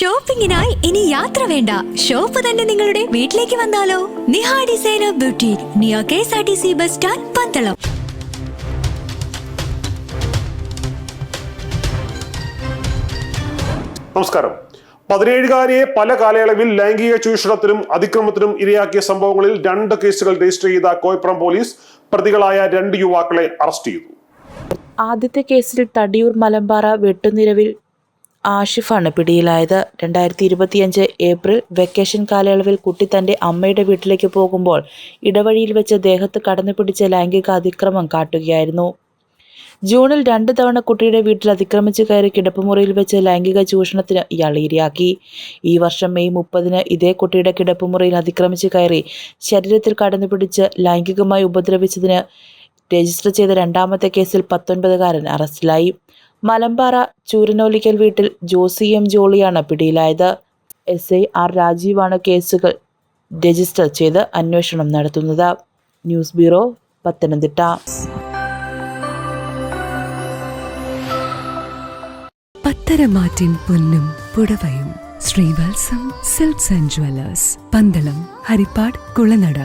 ഷോപ്പിംഗിനായി ഇനി യാത്ര വേണ്ട. ഷോപ്പ് തന്നെ നിങ്ങളുടെ വീട്ടിലേക്ക് വന്നാലോ? Niha designer beauty neo K S R T C bus stand Pandalam. നമസ്കാരം. പതിനേഴുകാരിയെ പല കാലയളവിൽ ലൈംഗിക ചൂഷണത്തിനും അതിക്രമത്തിനും ഇരയാക്കിയ സംഭവങ്ങളിൽ രണ്ട് കേസുകൾ രജിസ്റ്റർ ചെയ്ത കോയപ്പുറം പോലീസ് പ്രതികളായ രണ്ട് യുവാക്കളെ അറസ്റ്റ് ചെയ്തു. ആദ്യത്തെ കേസിൽ തടിയൂർ മലമ്പാറ വെട്ടുനിരവിൽ ആഷിഫാണ് പിടിയിലായത്. രണ്ടായിരത്തി ഇരുപത്തിയഞ്ച് ഏപ്രിൽ വെക്കേഷൻ കാലയളവിൽ കുട്ടി തന്റെ അമ്മയുടെ വീട്ടിലേക്ക് പോകുമ്പോൾ ഇടവഴിയിൽ വെച്ച് ദേഹത്ത് കടന്നു പിടിച്ച് ലൈംഗിക അതിക്രമം കാട്ടുകയായിരുന്നു. ജൂണിൽ രണ്ട് തവണ കുട്ടിയുടെ വീട്ടിൽ അതിക്രമിച്ചു കയറി കിടപ്പുമുറിയിൽ വെച്ച് ലൈംഗിക ചൂഷണത്തിന് ഇയാൾ ഇരയാക്കി. ഈ വർഷം മെയ് മുപ്പതിന് ഇതേ കുട്ടിയുടെ കിടപ്പുമുറിയിൽ അതിക്രമിച്ചു കയറി ശരീരത്തിൽ കടന്നു പിടിച്ച് ലൈംഗികമായി ഉപദ്രവിച്ചതിന് രജിസ്റ്റർ ചെയ്ത രണ്ടാമത്തെ കേസിൽ പത്തൊൻപതുകാരൻ അറസ്റ്റിലായി. മലമ്പാറ ചൂരനോലിക്കൽ വീട്ടിൽ ജോസി എം ജോളിയാണ് പിടിയിലായത്. എസ് ഐ ആർ രാജീവാണ് കേസുകൾ രജിസ്റ്റർ ചെയ്ത് അന്വേഷണം നടത്തുന്നത്. News bureau Pathanamthitta. പത്തരമാറ്റിൻ പൊന്നും പുടവയും Srivatsam silks and jewellers Pandalam Harippad Kulanada.